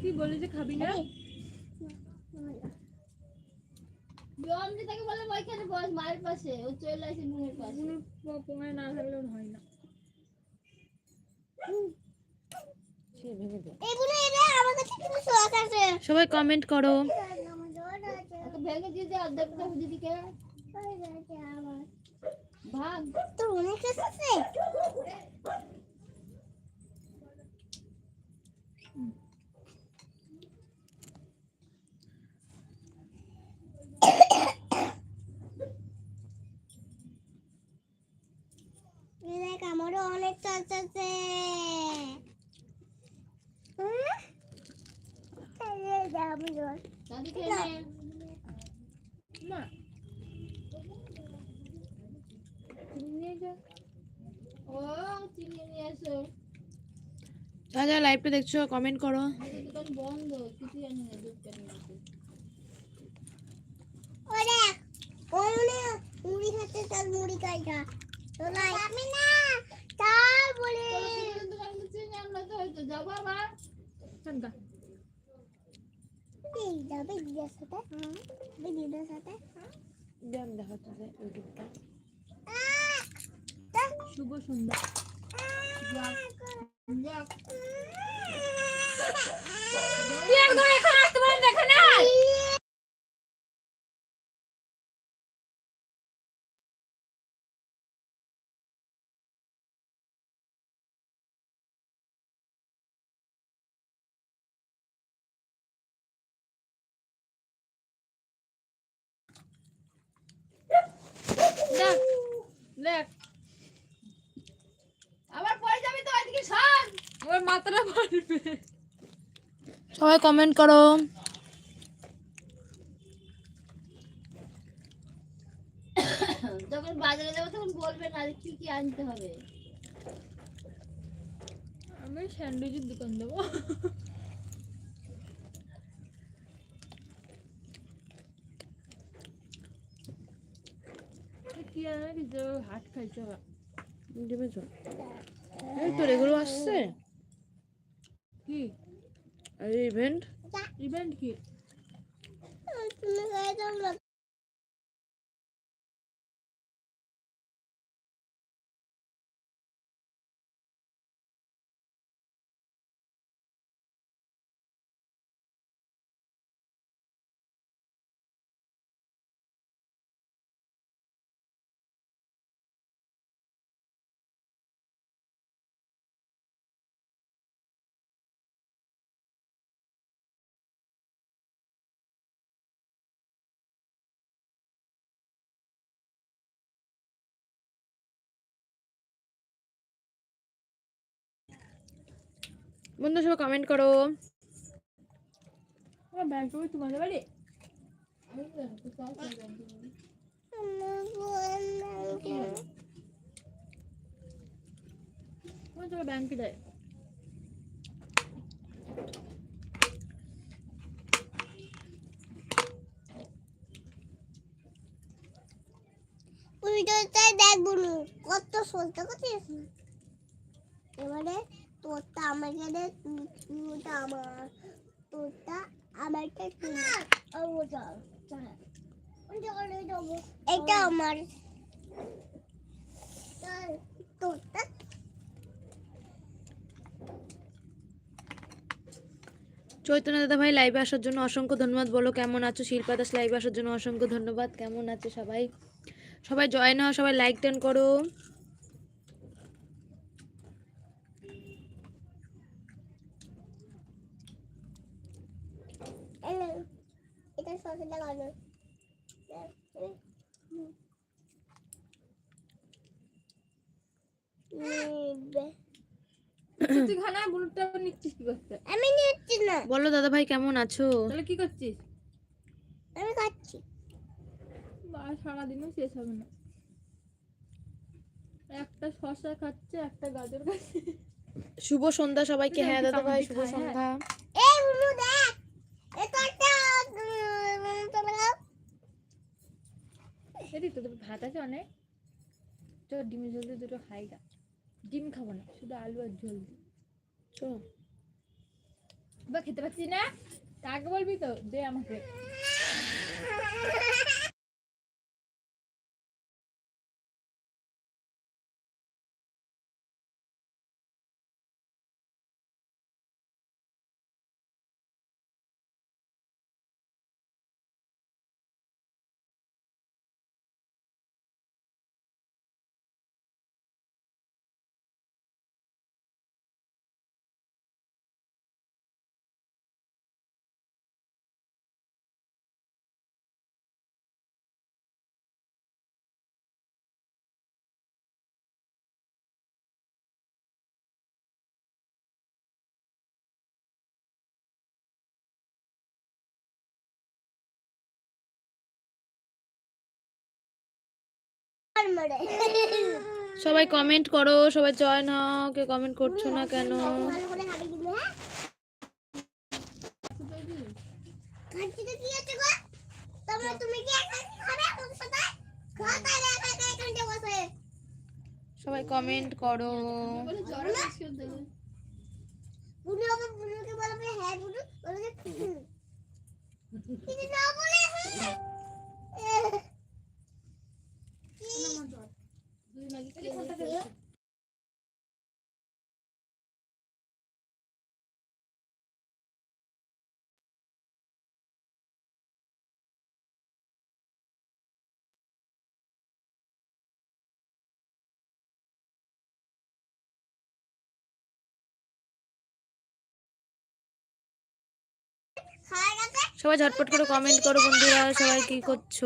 কি বলি যে খাবি না? জমজি তাকে বলে ওইখানে বস মায়ের পাশে। ও চলে আসে মুখের পাশে। পোঙায় না হয় না। সবাই কমেন্ট করো। ভেঙে দিয়ে দিদিকে ভাগ। তো অনেক আছে এই দেখ আমারও অনেক সস আছে না। যা যা লাইভটা দেখছ কমেন্ট করো। আমাদের দোকান বন্ধ কিছু জানি না দুধ কেন ও দেখ মুড়ি খাচ্ছে চল মুড়ি খাইটা চলাই আমি না শুভ সন্ধ্যা যাক যাক তুই একদম এখন আসতে পারেন দেখে না দেখ দেখ। আবার পরে যাবি তো ওইদিকে সর। ওর মাথাটা মারবে। সবাই কমেন্ট করো। যখন বাজারে যাব তখন বলবে না কি কি আনতে হবে। আমি স্যান্ডউইচের দোকান দেবো কি আনা কিছু হাট খাইছে। দেবেছো এই তোর এগুলো আসছে? কি? আর ইভেন্ট ইভেন্ট কি? বন্ধু সবাই কমেন্ট করো আমার ব্যাংক তোমাদের বাড়ি দেয়? দেখব কত সস্তা করছিস এবারে তোরটা তুইটা আমার। তোরটা এটা আমার। তোরটা চৈতন্য দাদা ভাই লাইভে আসার জন্য অসংখ্য ধন্যবাদ। বলো কেমন আছো? শিল্পা দাস লাইভে আসার জন্য অসংখ্য ধন্যবাদ। কেমন আছে সবাই? সবাই জয়েন হও সবাই লাইক টেন করো এনে, এটা সসটা কাটো নিবে তুই খানা বুলুটটা নিচ্ছিস কি করতে আমি নিচ্ছি না বলো দাদা ভাই কেমন আছো? তাহলে কি করছিস? আমি খাচ্ছি। সারাদিনও শেষ হবে না। একটা শশা খাচ্ছে একটা গাজর খাচ্ছে। শুভ সন্ধ্যা সবাইকে। হ্যাঁ দাদা ভাই শুভ হ্যাঁ। সন্ধ্যা এই বুলু দেখ এটা একটা উম, তুমি দাও। এদিক তোদের ভাত আছে অনেক। তো ডিমের ঝোল দিয়ে দুটো খাই গা। ডিম খাব না শুধু আলু আর ঝোল দিই চো বা খেতে পারছি না? তাকে বলবি তো? দে আমাকে। সবাই কমেন্ট করো সবাই জয়েন হও কে কমেন্ট করছ না কেন? ভালো করে। হাবি দিবে হ্যাঁ খাচ্ছি তো কি আছে গো তোমরা তুমি কি একা খাবে আমার সাথে খাও তাহলে একা একা এখানে বসে সবাই কমেন্ট করো বলে জ্বর বিস্কুট দেবে বুনু আবার বুনুকে বলবে হ্যাঁ বুনু বলবে হুম। কিন্তু না বলে হ্যাঁ। কি? দুই মাগি খেয়ে নিয়েছে। খাওয়া গেছে সবাই ঝটপট করে কমেন্ট করো বন্ধুরা, সবাই কি করছ?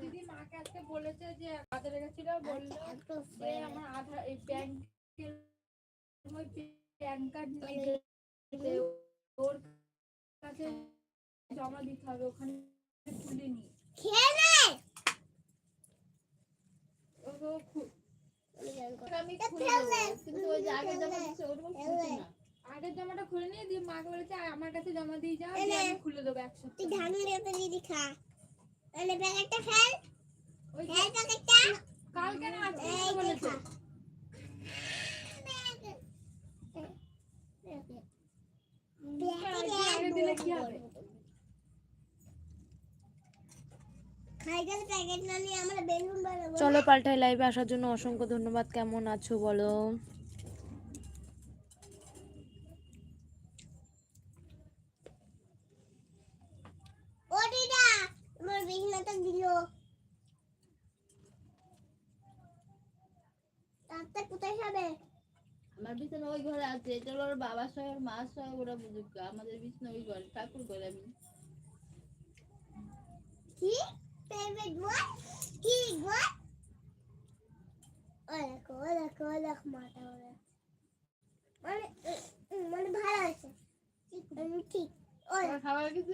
দিদি মাকে বলেছে যে বলল আমার আধার এই প্যান কার্ড ওর কাছে জমা দিতে হবে ওখানে আগের জমাটা খুলে নিয়ে দিয়ে মাকে বলেছে আমার কাছে জমা দিয়ে যাও আমি খুলে দেবো একসাথে তুই ধান রেপে দিদি খা মানে প্যাকেটটা ফেল ওই প্যাকেটটা কালকে না আজকে বলেছে দিলে কি হবে খাই গেলে প্যাকেট না নিয়ে আমরা বেলুন বানাবো চলো পাল্টাই লাইভে আসার জন্য অসংখ্য ধন্যবাদ। কেমন আছো বলো? ও দিদা তোমার বিছনাটা দিল। তারটা কোথায় যাবে? আমার বিছানা ওই ঘরে আছে। এটা হলো ওর বুঝুক। আমাদের বিছানা ওই ঘরে। ঠাকুর করে আমি। কি? ফেভারিট ওয়ান কি ওয়ান ও দেখো ও দেখো ও দেখো মাথা ওরা মানে মানে ভালো আছে ঠিক আমি ঠিক ও খাবার কিছু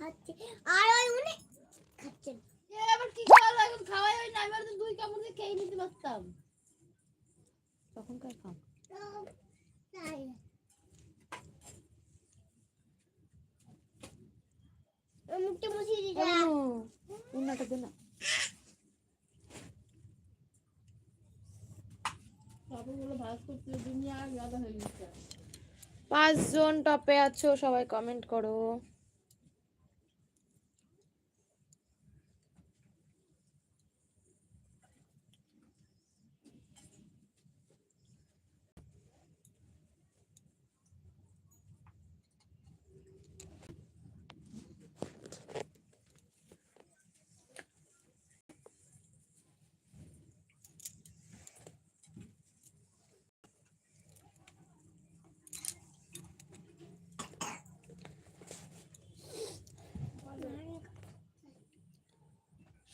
খাচ্ছে। আর ওই উনি খাচ্ছেন আবার কি খাওয়া এখন খাওয়াই হয় না। আমি তো দুই কামড় খেয়ে নিতে পারতাম। তখনকার খাও তো তাই মুখটা মুছিয়ে দিটা উনাটা দে না। পাঁচজন টপে আছো সবাই কমেন্ট করো।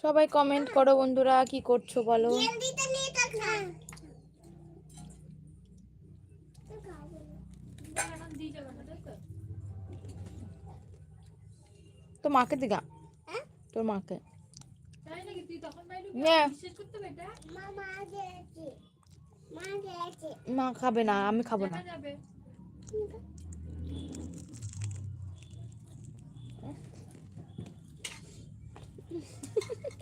সবাই কমেন্ট করো বন্ধুরা, কি করছ বলো? তেল দিতে নিয়ে থাক না তো মাকে দিগা। হ্যাঁ? তোর মাকে। গেছে মা খাবে না, আমি খাব না দেখা যাবে মেয়ে না আমাকে দিয়ে দিছে যে গোয়া গোয়া গোয়া বলে খাই বল এই শুনো না আর খাব না,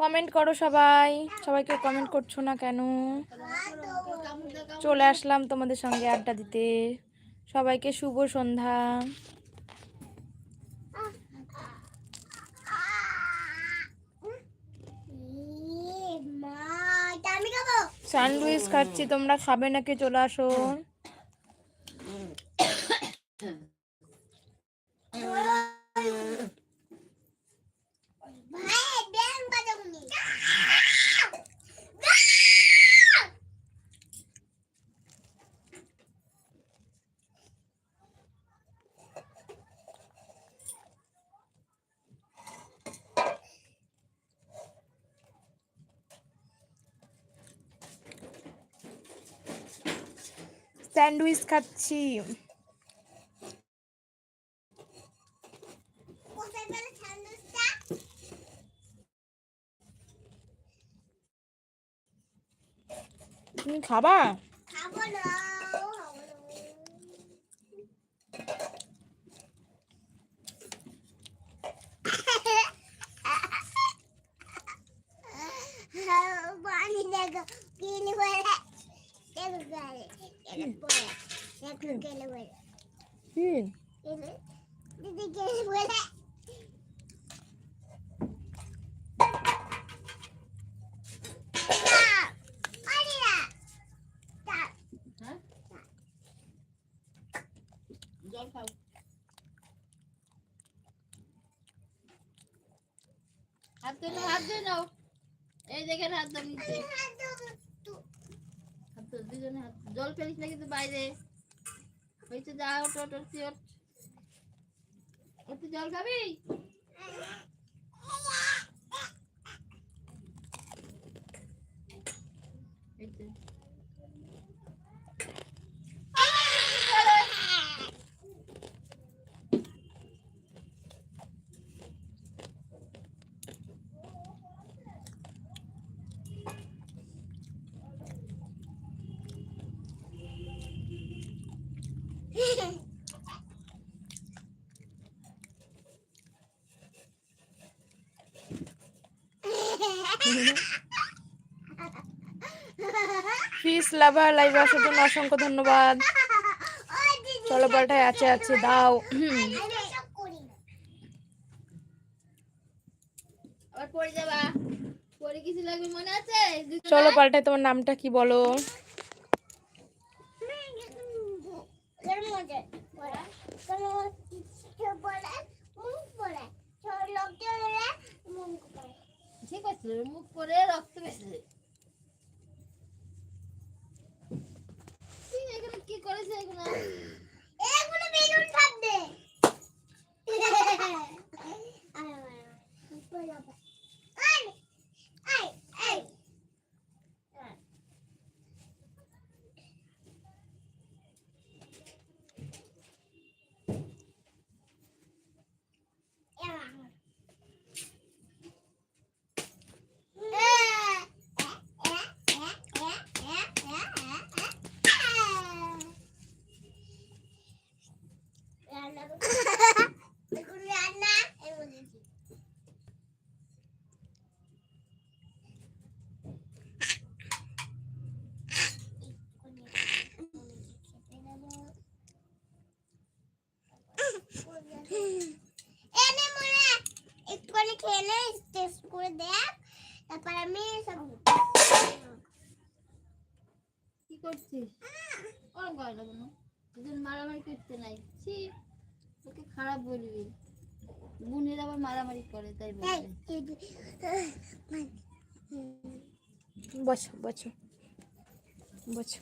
কমেন্ট করো সবাই সবাইকে কমেন্ট করছ না কেন চলে আসলাম তোমাদের সঙ্গে আড্ডা দিতে সবাইকে শুভ সন্ধ্যা স্যান্ডউইচ খাচ্ছি তোমরা খাবে নাকি চলে আসো স্যান্ডউইচ খাচ্ছি। তুমি খাবা খাব না খাব না পানি দেখো কিলি বলে দেখো গালে এটা পড়ে দেখো কেলে বলে কি দিদি কেলে বলে হ্যাঁ জল খাও। হাত ধরে হাত ধরে নাও। এই দেখেন হাত ধরে নিচ্ছে হাত ধরে দুজনে হাত জল ফেলিস না কিন্তু বাইরে। হয়েছে যা ওট ওট ওট ওট জল খাবি এই তো। ফিস লাভার লাইভে আসার জন্য অসংখ্য ধন্যবাদ। চলো পাল্টায় আছে আছে দাও। চলো? পাল্টায় তোমার নামটা কি বলো? Hey. করে দেখ তারপর আমি সব কি করছিস? ওরকম করে না কোনো? দুজন মারামারি করতে নাই। ছি তোকে খারাপ বলবি। বোনের আবার মারামারি করে তাই বলছে বসো বসো। বসো।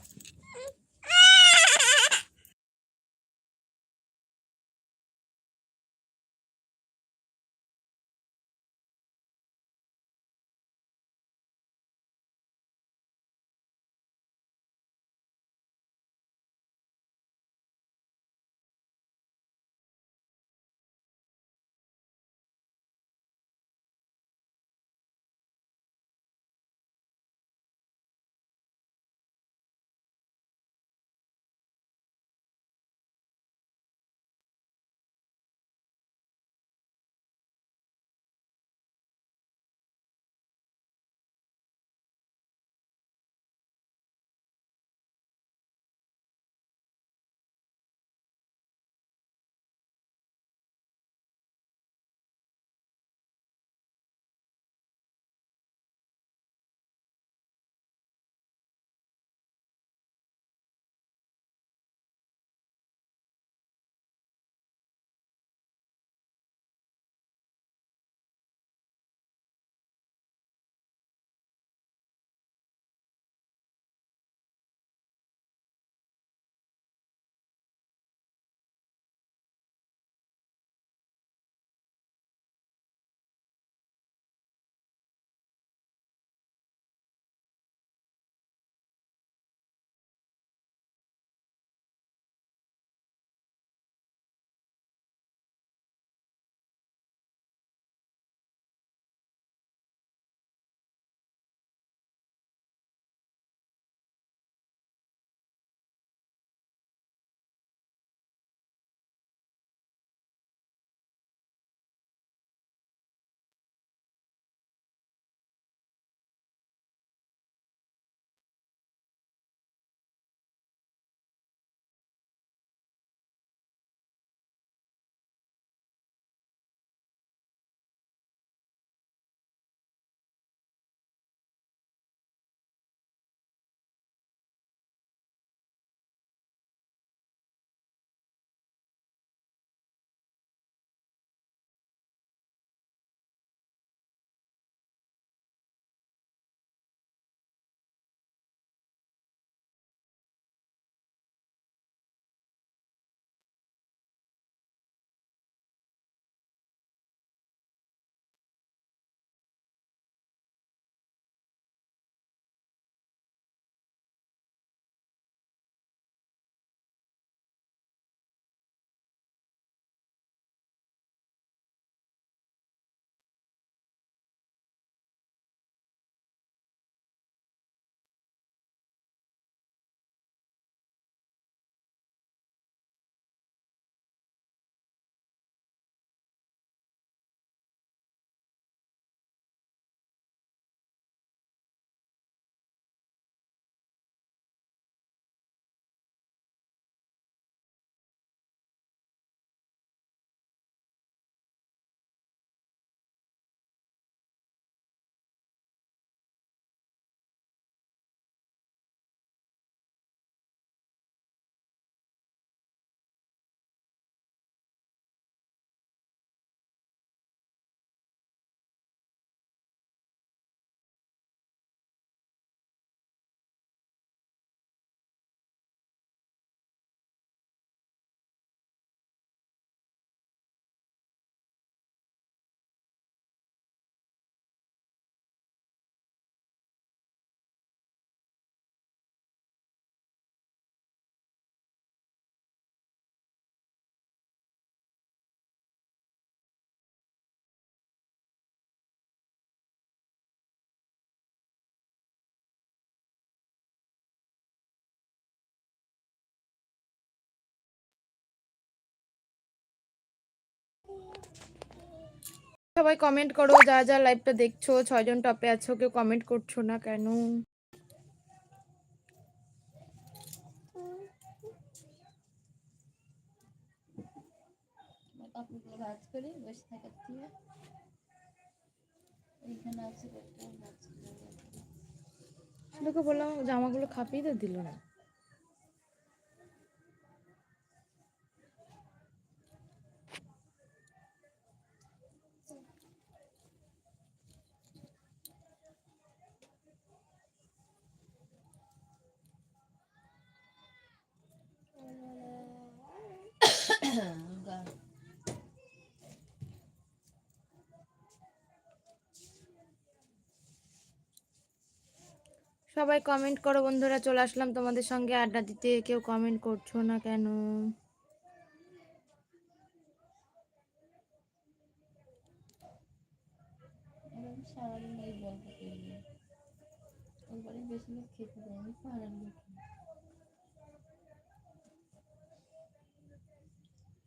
সবাই কমেন্ট করো যা যা লাইভটা দেখছ ছয়জন টপে আছো কেউ কমেন্ট করছ না কেন? কাপড়গুলো ভাজ করে বসে থাকার থেকে এইখানে আছে কয়েকটা ভাজ করে রাখি। লোকে বললাম জামাগুলো খাপিয়ে তো দিল না। সবাই কমেন্ট করো বন্ধুরা, চলে আসলাম তোমাদের সঙ্গে আড্ডা দিতে। কেউ কমেন্ট করছ না কেন? সারাদিন এই খেতে দেয় আমি পাড়ার লোক আমি যেতাম না আমার শরীর ভালো না এসে চান করে খেয়ে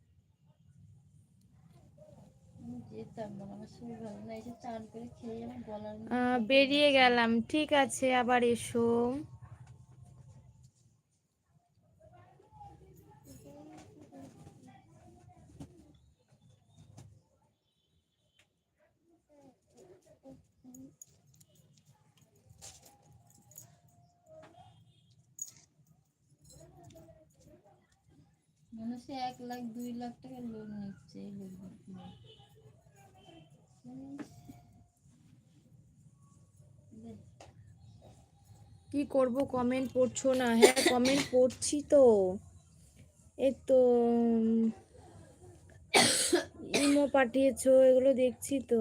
আমার গলার মধ্যে আহ, বেরিয়ে গেলাম ঠিক আছে আবার এসো। মানুষে এক লাখ দুই লাখ টাকা লোন নিচ্ছে এই লোকগুলো। কি করব? কমেন্ট পড়ছো না? হ্যাঁ কমেন্ট পড়ছি তো। এই তো ইমো পাঠিয়েছো, এগুলো দেখছি তো।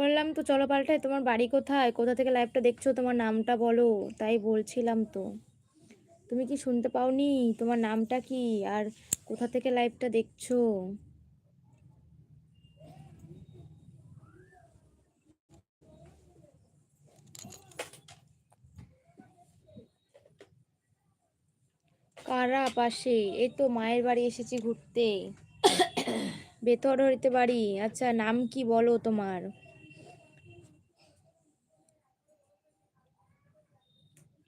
বললাম, তো চলো পাল্টায়, তোমার বাড়ি কোথায়? কোথা থেকে লাইভটা দেখছ? তোমার নামটা বলো। তাই বলছিলাম তো। তুমি কি শুনতে পাওনি? তোমার নামটা কি? আর কোথা থেকে লাইভটা দেখছ? কারা পাশে? এই তো মায়ের বাড়ি এসেছি ঘুরতে। বেতর হইতে বাড়ি আচ্ছা নাম কি বলো তোমার?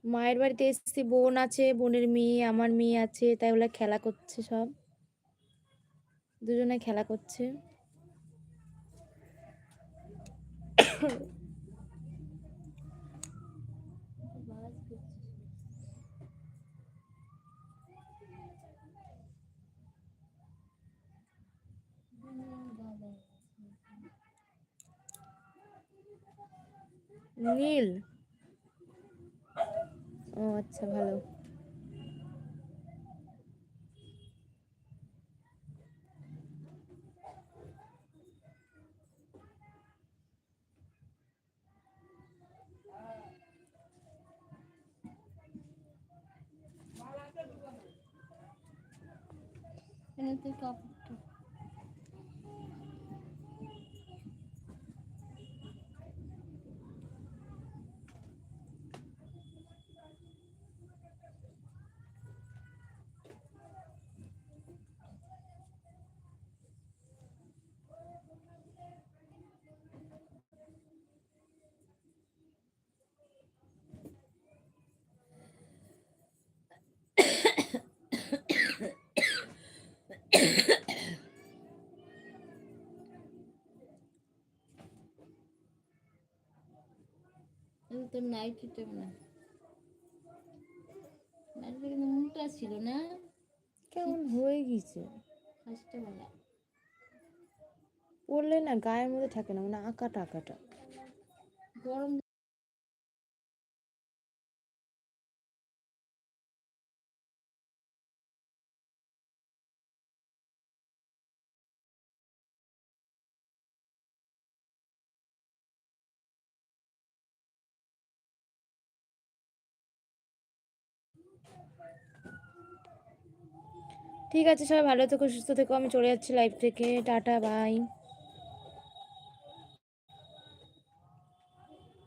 মায়ের বাড়িতে এসেছি, বোন আছে, বোনের মেয়ে, আমার মেয়ে আছে, তাই ওরা খেলা করছে সব। দুজনে খেলা করছে। নীল। ও আচ্ছা ভালো। এই তোর নাইটিটা না নাইটিটা কিন্তু মোটা ছিল না? কেমন হয়ে গেছে ফার্স্টে বেলা। পড়লে না গায়ের মধ্যে থাকে না মানে আঁকাটা আঁকাটা। গরম ঠিক আছে সবাই ভালো থেকো সুস্থ থেকো আমি চলে যাচ্ছি লাইভ থেকে। Tata bye